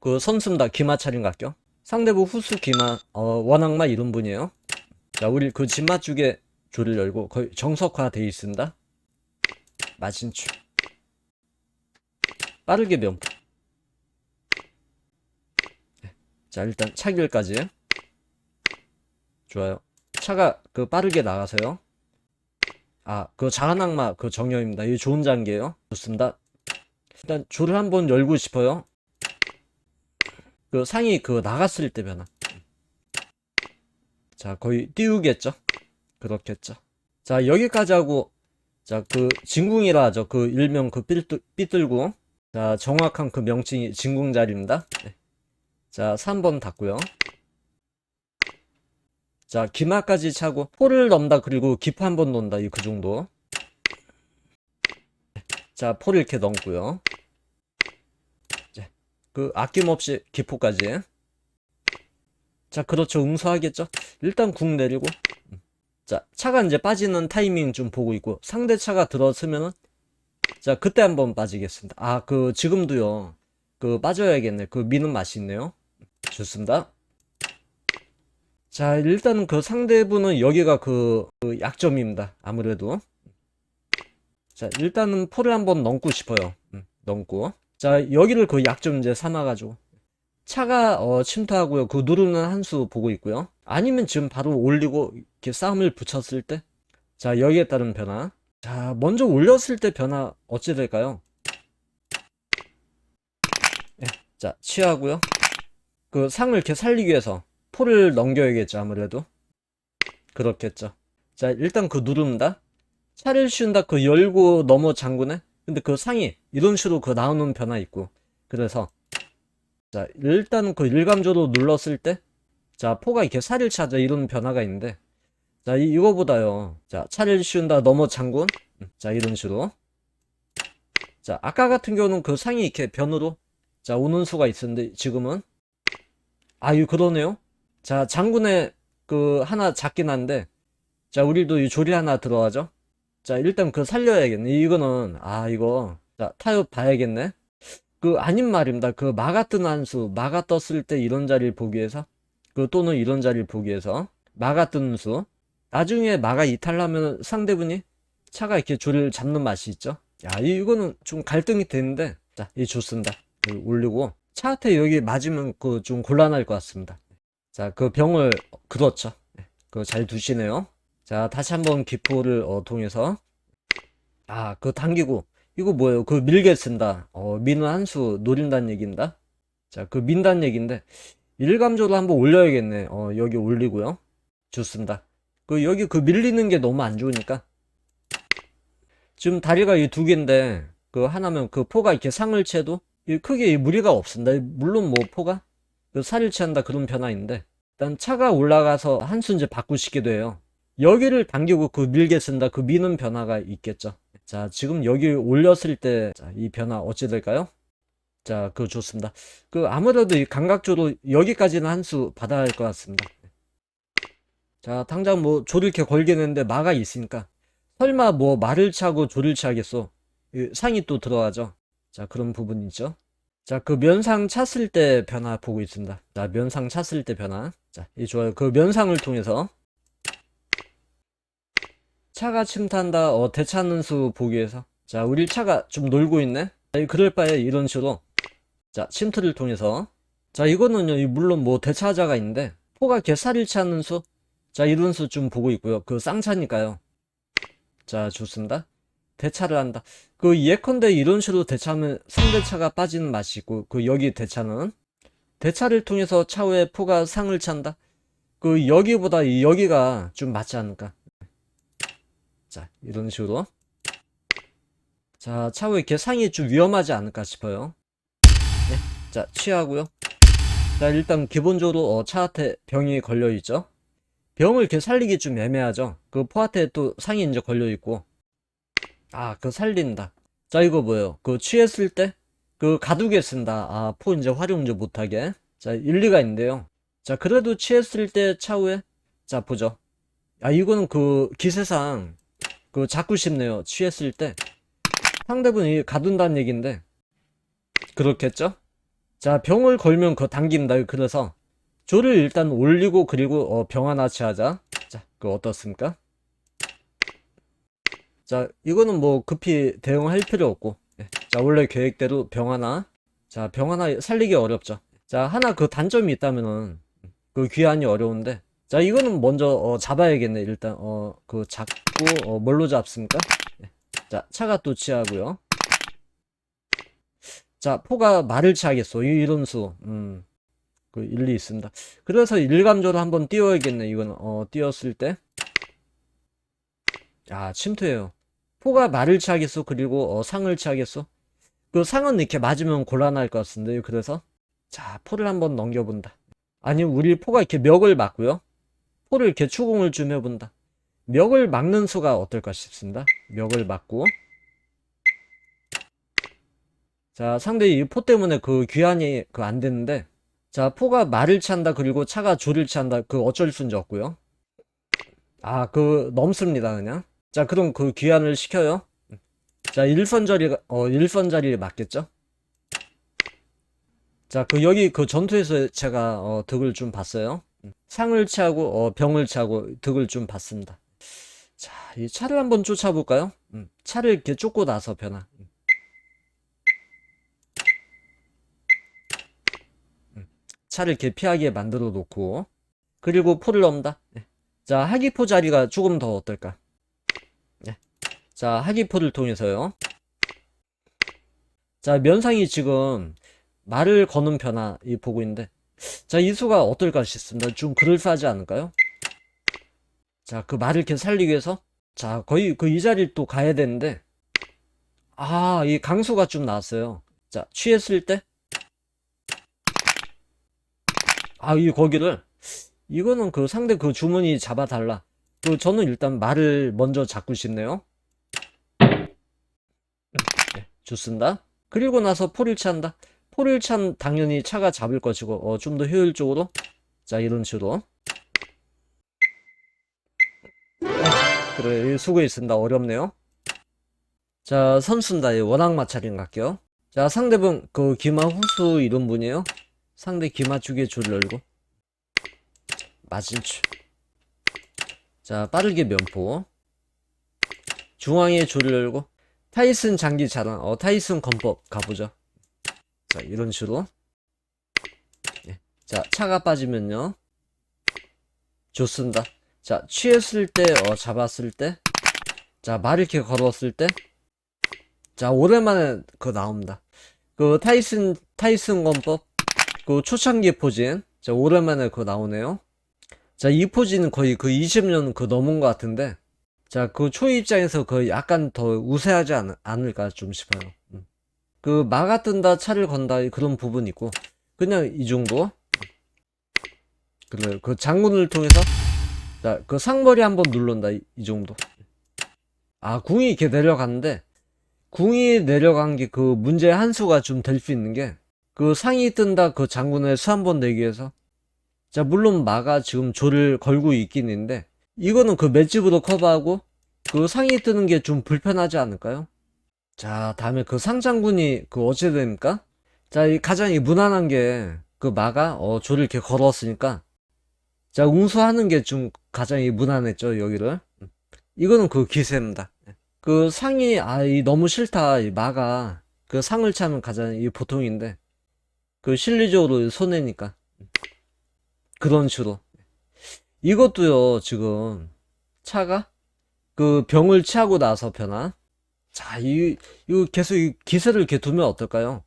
그 선수입니다. 기마 차린 각격. 상대부 후수 기마, 어, 원악마 이런 분이에요. 자, 우리 그 진마 쪽에 조를 열고 거의 정석화돼 있습니다. 마진추. 빠르게 명품. 네. 자, 일단 차길까지. 좋아요. 차가 그 빠르게 나가서요. 아, 그 자한 악마 그 정령입니다. 이 좋은 장기예요. 좋습니다. 일단 조를 한번 열고 싶어요. 그 상이 그 나갔을 때 변화. 자, 거의 띄우겠죠? 그렇겠죠. 자, 여기까지 하고, 자, 그, 진궁이라 하죠. 그 일명 그 삐뚤, 삐뚤고. 자, 정확한 그 명칭이 진궁 자리입니다. 네. 자, 3번 닫고요. 자, 기마까지 차고, 포를 넘다, 그리고 기포 한번 논다, 이 그 정도. 자, 포를 이렇게 넘고요. 그 아낌없이 기포까지. 자, 그렇죠. 응수하겠죠? 일단 궁 내리고. 음. 자, 차가 이제 빠지는 타이밍 좀 보고 있고, 상대 차가 들어서면은, 자, 그때 한번 빠지겠습니다. 아, 그, 지금도요. 그, 빠져야겠네. 그, 미는 맛이 있네요. 좋습니다. 자, 일단은 그 상대분은 여기가 그, 그 약점입니다. 아무래도. 자, 일단은 포를 한번 넘고 싶어요. 음, 넘고. 자, 여기를 그 약점 이제 삼아가지고. 차가 어, 침투하고요. 그 누르는 한 수 보고 있고요. 아니면 지금 바로 올리고 이렇게 싸움을 붙였을 때. 자, 여기에 따른 변화. 자, 먼저 올렸을 때 변화 어찌 될까요? 예, 자, 취하고요. 그 상을 이렇게 살리기 위해서 포를 넘겨야겠죠, 아무래도. 그렇겠죠. 자, 일단 그 누릅니다. 차를 씌운다, 그 열고 넘어 장군에. 근데 그 상이 이런 식으로 그 나오는 변화 있고. 그래서 자, 일단 그 일감적으로 눌렀을 때, 자, 포가 이렇게 살을 차죠. 이런 변화가 있는데, 자, 이, 이거보다요. 자, 차를 씌운다, 넘어 장군. 음, 자, 이런 식으로. 자, 아까 같은 경우는 그 상이 이렇게 변으로, 자, 오는 수가 있었는데, 지금은, 아, 이 그러네요. 자, 장군에 그 하나 잡긴 한데, 자, 우리도 이 조리 하나 들어가죠. 자, 일단 그 살려야겠네. 이거는, 아, 이거, 자, 타협 봐야겠네. 그 아닌 말입니다. 그 마가 뜬 한수, 마가 떴을 때 이런 자리를 보기 위해서, 그 또는 이런 자리를 보기 위해서, 마가 뜨는 수. 나중에 마가 이탈하면 상대분이 차가 이렇게 조를 잡는 맛이 있죠. 야, 이- 이거는 좀 갈등이 되는데, 자, 이 좋습니다. 그 올리고, 차한테 여기 맞으면 그 좀 곤란할 것 같습니다. 자, 그 병을, 그렇죠. 그거 잘 두시네요. 자, 다시 한번 기포를 어, 통해서, 아, 그 당기고, 이거 뭐예요? 그 밀게 쓴다. 어, 미는 한 수 노린다는 얘기인다. 자, 그 민다는 얘기인데, 일감적으로 한번 올려야겠네. 어, 여기 올리고요. 좋습니다. 그, 여기 그 밀리는 게 너무 안 좋으니까. 지금 다리가 이 두 개인데, 그 하나면 그 포가 이렇게 상을 채도, 이 크게 이 무리가 없습니다. 물론 뭐 포가, 그 살을 채한다 그런 변화인데, 일단 차가 올라가서 한수 이제 바꾸시게 돼요. 여기를 당기고 그 밀게 쓴다. 그 미는 변화가 있겠죠. 자, 지금 여기 올렸을 때, 자, 이 변화 어찌 될까요? 자, 그거 좋습니다. 그, 아무래도 이 감각조로 여기까지는 한 수 받아야 할 것 같습니다. 자, 당장 뭐, 조를 이렇게 걸겠는데 마가 있으니까. 설마 뭐, 말을 차고 조를 차겠어. 이 상이 또 들어가죠. 자, 그런 부분 있죠. 자, 그 면상 찼을 때 변화 보고 있습니다. 자, 면상 찼을 때 변화. 자, 이 좋아요. 그 면상을 통해서. 차가 침탄다, 어, 대차는 수 보기 위해서. 자, 우리 차가 좀 놀고 있네? 그럴 바에 이런 식으로. 자, 침투를 통해서. 자, 이거는요, 이 물론 뭐 대차자가 있는데, 포가 개살일 차는 수. 자, 이런 수 좀 보고 있고요. 그 쌍차니까요. 자, 좋습니다. 대차를 한다. 그 예컨대 이런 식으로 대차하면 상대차가 빠지는 맛이 있고, 그 여기 대차는. 대차를 통해서 차후에 포가 상을 찬다. 그 여기보다 이 여기가 좀 맞지 않을까. 자, 이런 식으로. 자, 차후에 이렇게 상이 좀 위험하지 않을까 싶어요. 네. 자, 취하고요. 자, 일단 기본적으로 어, 차한테 병이 걸려 있죠. 병을 이렇게 살리기 좀 애매하죠. 그 포한테 또 상이 이제 걸려 있고. 아, 그 살린다. 자, 이거 뭐예요? 그 취했을 때 그 가두게 쓴다. 아, 포 이제 활용 이제 못하게. 자, 일리가 있는데요. 자, 그래도 취했을 때 차후에 자, 보죠. 아, 이거는 그 기세상 그 잡고 싶네요. 취했을 때 상대분이 가둔다는 얘기인데 그렇겠죠? 자, 병을 걸면 그거 당긴다. 그래서 조를 일단 올리고 그리고 어, 병 하나 취하자. 자, 그거 어떻습니까? 자, 이거는 뭐 급히 대응할 필요 없고. 예. 자, 원래 계획대로 병 하나. 자, 병 하나 살리기 어렵죠. 자, 하나 그 단점이 있다면은 그 귀환이 어려운데. 자, 이거는 먼저 어, 잡아야겠네. 일단 어, 그 잡고 어, 뭘로 잡습니까? 예. 자, 차가 또 취하고요. 자, 포가 말을 취하겠어. 이- 이런 수. 음. 그 일리 있습니다. 그래서 일감조로 한번 띄워야겠네. 이거는 어, 띄웠을 때. 아, 침투예요. 포가 말을 취하겠어. 그리고 어, 상을 취하겠어. 그 상은 이렇게 맞으면 곤란할 것 같은데요. 그래서 자, 포를 한번 넘겨본다. 아니, 우리 포가 이렇게 멱을 맞고요. 포를 이렇게 추궁을 좀 해본다. 멱을 막는 수가 어떨까 싶습니다. 멱을 막고. 자, 상대 이포 때문에 그 귀환이 그안 됐는데, 자, 포가 말을 찬다, 그리고 차가 조를 찬다, 그 어쩔 수는 없고요. 아, 그 넘습니다, 그냥. 자, 그럼 그 귀환을 시켜요. 자, 일선 자리, 어, 일선 자리에 맞겠죠? 자, 그 여기 그 전투에서 제가 어, 득을 좀 봤어요. 상을 취하고 어, 병을 취하고 득을 좀 봤습니다. 자, 이 차를 한번 쫓아볼까요? 음, 차를 이렇게 쫓고 나서 변화. 음. 음, 차를 이렇게 피하게 만들어 놓고 그리고 포를 넘다. 네. 자, 하기포 자리가 조금 더 어떨까? 네. 자, 하기포를 통해서요. 자, 면상이 지금 말을 거는 변화 이 보고 있는데 자, 이 수가 어떨까 싶습니다. 좀 그럴싸하지 않을까요? 자, 그 말을 이렇게 살리기 위해서 자, 거의 그 이 자리를 또 가야 되는데 아, 이 강수가 좀 나왔어요. 자, 취했을 때 아, 이 거기를 이거는 그 상대 그 주문이 잡아달라. 그 저는 일단 말을 먼저 잡고 싶네요. 네, 좋습니다. 그리고 나서 포를 취한다. 포를 찬 당연히 차가 잡을 것이고 어, 좀 더 효율적으로 자 이런 식으로 그래 수고했습니다. 어렵네요. 자 선수다. 원앙 마찰인 갈게요. 자 상대분 그 기마 후수 이런 분이에요. 상대 기마 쪽에 줄을 열고. 맞은추 자 빠르게 면포. 중앙에 줄을 열고. 타이슨 장기 자랑. 어 타이슨 건법 가보죠. 자, 이런 식으로. 예. 자, 차가 빠지면요. 좋습니다. 자, 취했을 때, 어, 잡았을 때. 자, 말 이렇게 걸었을 때. 자, 오랜만에 그거 나옵니다. 그 타이슨, 타이슨 건법. 그 초창기 포진. 자, 오랜만에 그거 나오네요. 자, 이 포진은 거의 그 20년 그 넘은 것 같은데. 자, 그초 입장에서 그 약간 더 우세하지 않, 않을까 좀 싶어요. 음. 그 마가 뜬다 차를 건다 그런 부분이 있고 그냥 이 정도 그래 그 장군을 통해서 자 그 상머리 한번 누른다 이, 이 정도 아 궁이 이렇게 내려가는데 궁이 내려간 게 그 문제 한 수가 좀 될 수 있는 게 그 상이 뜬다 그 장군의 수 한 번 내기 위해서 자 물론 마가 지금 조를 걸고 있긴 있는데 이거는 그 맷집으로 커버하고 그 상이 뜨는 게 좀 불편하지 않을까요? 자, 다음에 그 상장군이 그 어찌 됩니까? 자, 이 가장 이 무난한 게 그 마가 어 조를 이렇게 걸었으니까 자, 웅수하는 게 좀 가장 이 무난했죠, 여기를. 이거는 그 기세입니다. 그 상이 아, 이 너무 싫다. 이 마가 그 상을 차면 가장 이 보통인데 그 실리적으로 손해니까 그런 식으로 이것도요, 지금 차가 그 병을 취하고 나서 변화 자, 이, 이거 계속 이 기세를 이렇게 두면 어떨까요?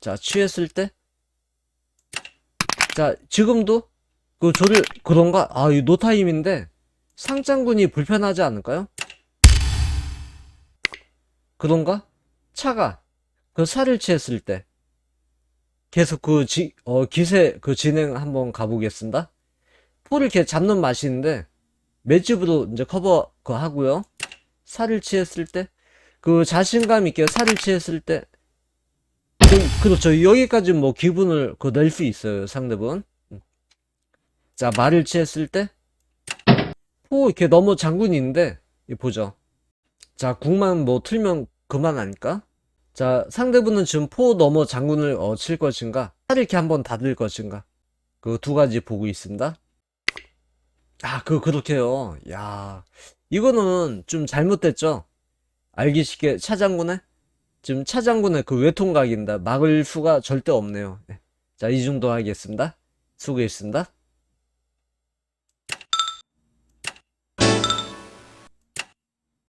자, 취했을 때? 자, 지금도 그 조를, 그런가? 아, 이 노타임인데 상장군이 불편하지 않을까요? 그런가? 차가 그 살을 취했을 때 계속 그 지, 어, 기세 그 진행 한번 가보겠습니다. 포를 이렇게 잡는 맛인데 맷집으로 이제 커버 그 하고요. 살을 취했을 때 그 자신감 있게 살을 취했을 때 그, 그렇죠 여기까지 뭐 기분을 그 낼 수 있어요 상대분 자 말을 취했을 때 포 이렇게 너무 장군인데 이 보죠 자 국만 뭐 틀면 그만 아닐까 자, 상대분은 지금 포 넘어 장군을 어, 칠 것인가? 차를 이렇게 한번 닫을 것인가? 그 두 가지 보고 있습니다. 아, 그, 그렇게요. 야, 이거는 좀 잘못됐죠? 알기 쉽게 차장군의? 지금 차장군의 그 외통각입니다. 막을 수가 절대 없네요. 네. 자, 이 정도 하겠습니다. 수고했습니다.